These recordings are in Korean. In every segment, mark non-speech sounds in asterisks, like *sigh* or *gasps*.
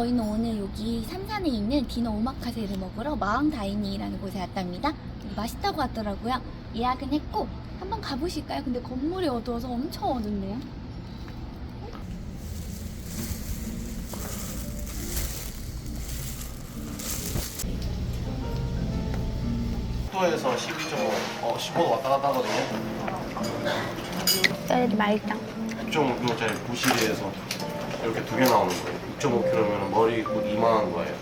저희는 오늘 여기 삼산에 있는 디너 오마카세를 먹으러 마왕 다이닝이라는 곳에 왔답니다. 맛있다고 하더라고요. 예약은 했고 한번 가보실까요? 근데 건물이 어두워서 엄청 어둡네요. 도에서 12.5, 어, 15도 왔다 갔다 하거든요. 쌀이 맛있다. 6.5kg짜리 부시리에서 이렇게 두 개 나오는 거예요. 6.5kg면 머리 곧 이만한 거예요.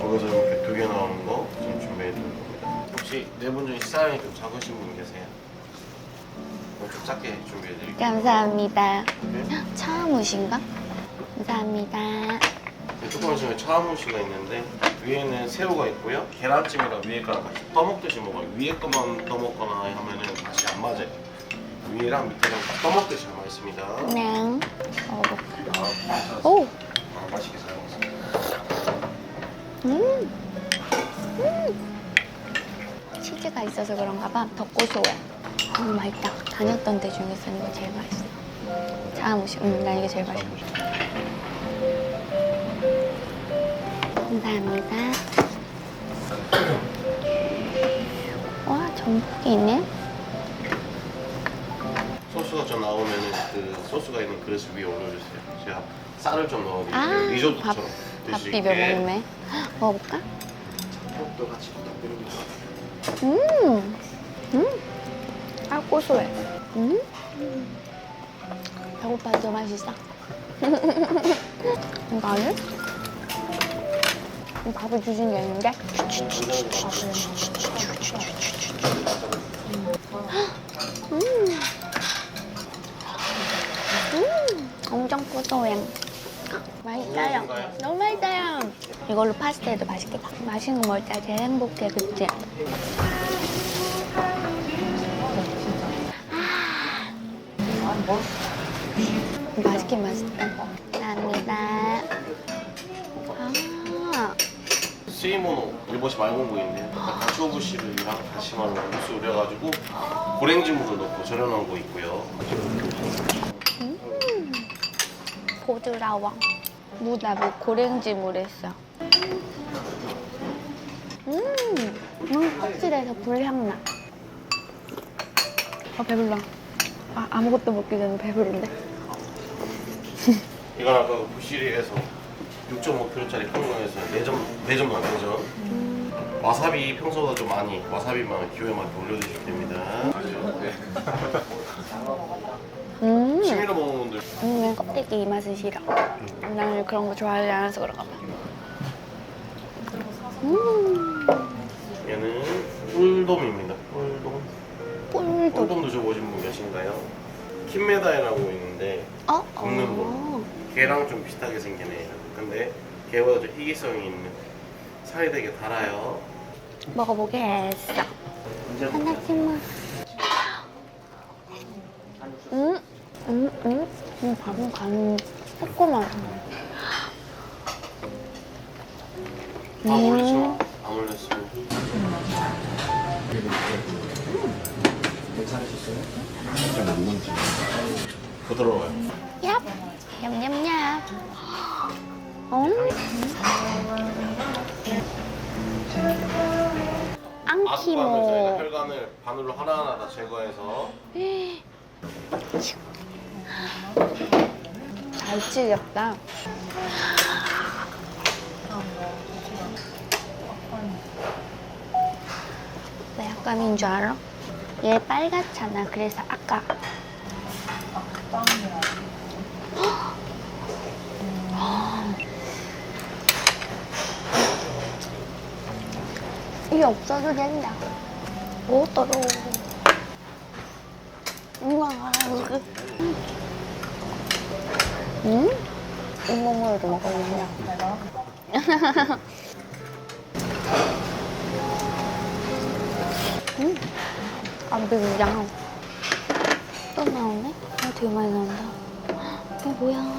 거기서 이렇게 두 개 나오는 거 지금 준비해 드린 겁니다. 혹시 네분 중에 식사량이 좀 작으신 분 계세요? 그럼 좀 작게 준비해 드릴게요. 감사합니다. 네. 차무신가? 감사합니다. 네, 조금씩 차무시가 있는데 위에는 새우가 있고요. 계란찜이랑 위에 거랑 같이 떠먹듯이 먹어요. 위에 것만 떠먹거나 하면은 맛이 안 맞아요. 위에랑 밑에랑 다 떠먹듯이 맛있습니다. 그냥 먹어볼까? 아, 오! 아, 맛있게 잘 먹었습니다. 음! 음! 있어서 그런가 봐. 더 고소해. 너무 맛있다. 다녔던 데 중에서 이거 제일 맛있어. 차무시. 음, 나 이게 제일 맛있어. 감사합니다. 와, 전복이 있네. 소스가 좀 나오면은 그 소스가 있는 그릇 위에 올려주세요. 제가 쌀을 좀 넣어드릴게요. 아, 리조또처럼 밥, 드실 비벼. 먹네. 먹어볼까? 또 같이 부탁드립니다. 음, 음, 아 고소해. 음, 배고파도 맛있어. *laughs* 이 밥을 주신 게 있는데. 음, 음, 엄청 고소해. 맛있어요. 너무 맛있어요. 이걸로 파스타 해도 맛있겠다. 맛있는 거 먹을 때 제일 행복해, 그치? 맛있긴 맛있다. 감사합니다. 아, 스이모노 일본식 말공구인데요. 약간 가쇼부시를 다시마로 육수 우려가지고 고랭지물을 넣고 절여놓은 거 있고요. 부드러워. 무다 뭐 고랭지 물했어. 음, 음, 확실해서 불향 나. 아 배불러. 아 아무것도 먹기 전에 배부른데. *laughs* 이건 아까 그 부시리에서 6.5kg짜리 평균에서 4점, 4점 나요, 4점. 와사비 평소보다 좀 많이, 와사비만 기호에 맞게 올려주시면 됩니다. 음, 먹는 분들 음, 난 껍데기 이 맛은 싫어. 나는 그런 거 좋아하지 않아서 그런가 봐. 음, 얘는 꿀돔입니다. 꿀돔. 꿀도. 꿀돔 드셔보신 분 계신가요? 킴메다이라고 있는데 어? 굽는 어. 걔랑 좀 비슷하게 생긴 애예요. 근데 걔보다 좀 희귀성이 있는 살이 되게 달아요. 먹어보겠어. 언제 하나씩만. 음, 음, 음. 음, 밥은 간 새콤하다. 아 올리지 마. 안 올렸으면. 부드러워요. 얍! 냠냠냠. 음. 아구간을 저희가 앙키모. 혈관을 바늘로 하나하나 다 제거해서 잘 찌겼다. 왜 약간인 줄 알아? 얘 빨갛잖아. 그래서 아까 *gasps* 이게 없어도 된다. 오, 더러워. 우와. 응? 잇몸으로도 먹었는데. 음, 안 비리잖아. 또 나오네? 아, 되게 많이 나온다. 이게 뭐야?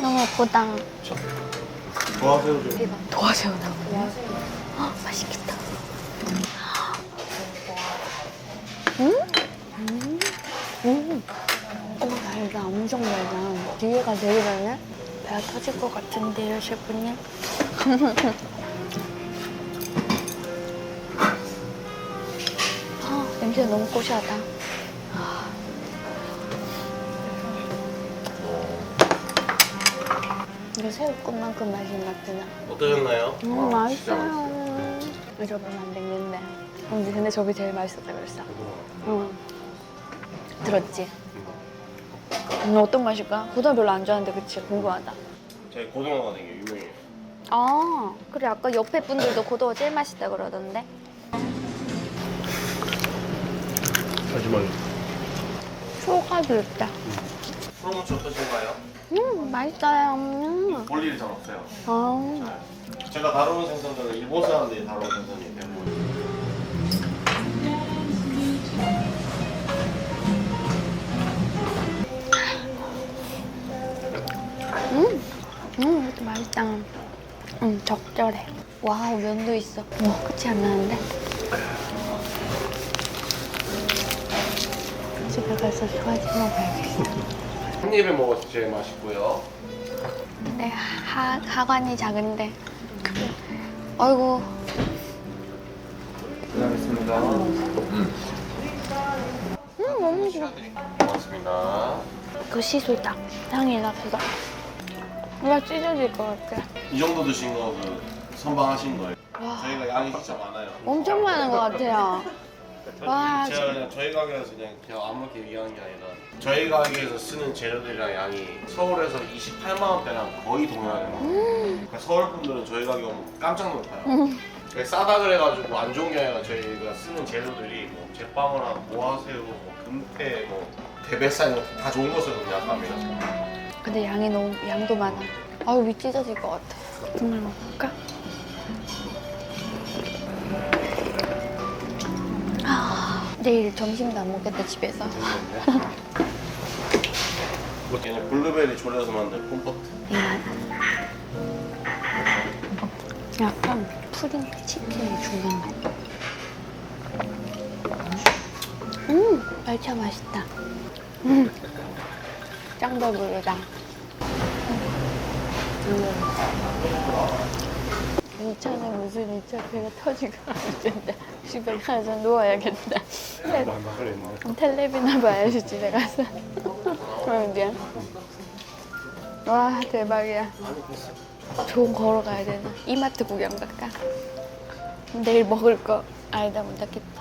너무 예쁘다. 도와세요 좀. 대박. 도와세요, 나오네. 아, 맛있겠다. 음? 음? 음. 오, 달다. 엄청 달다. 뒤에가 달네? 배가 터질 것 같은데요, 셰프님? *laughs* 아, 냄새 너무 고시하다. 이거 새우꽃만큼 맛이 나트나. 어떠셨나요? 음, 와, 진짜 맛있어요. 잊어보면 안 되겠네. 근데, 근데 저게 제일 맛있었다 그랬어. 응. 들었지? 음, 어떤 맛일까? 고등어 별로 안 좋아하는데 그치? 궁금하다. 저희 고등어가 되게 유명해요. 아, 그래 아까 옆에 분들도 고등어 제일 맛있다 그러던데. 마지막에 소가도 있다. 프로모츠 어떠신가요? 음, 맛있어요. 음. 볼 일이 잘 없어요. 아, 네. 제가 다루는 생선들은 일본 사람들이 다루는 생선이 대부분. 음, 음, 적절해. 와우, 면도 있어. 와, 끝이 안 나는데? 집에 가서 소화지 먹어야겠어. 한 입에 먹어서 제일 맛있고요. 네, 하, 하관이 작은데. 아이고, 고생하셨습니다. 음, 너무 좋아. 고맙습니다. 그 시소다. 향이 나서. 뭔가 찢어질 것 같아. 이 정도 드신 거 그 선방하신 거예요. 와, 저희가 양이 진짜 많아요. 엄청 많은 것 같아요. 와, 제가 그냥 저희 가게에서 그냥, 그냥 아무렇게 얘기하는 게 아니라 저희 가게에서 쓰는 재료들이랑 양이 서울에서 28만 원대랑 거의 동일하게 그러니까 서울 분들은 저희 가게 오면 깜짝 놀라요. 음. 그게 싸다 그래가지고 안 좋은 게 아니라 저희가 쓰는 재료들이 뭐 제빵어나 모아새우, 뭐 금태, 뭐 대뱃살 다 좋은 것을 생각합니다. 근데 양이 너무, 양도 많아. 아유, 위 찢어질 것 같아. 국물 먹을까? 아, 내일 점심도 안 먹겠다, 집에서. *laughs* 얘는 블루베리 졸여서 만든 콤포트. 약간 푸딩 치킨의 중간 맛. 음, 말차 맛있다. 음, 짱더 부르다. 이 차는 무슨 이차 배가 터지고 진짜 집에 가서 누워야겠다. 텔- 텔레비나 봐야지 집에 가서. 그럼 미안. 와 대박이야. 좋은 걸어가야 되나? 이마트 구경 갈까? 내일 먹을 거 아니다 못 닫겠다.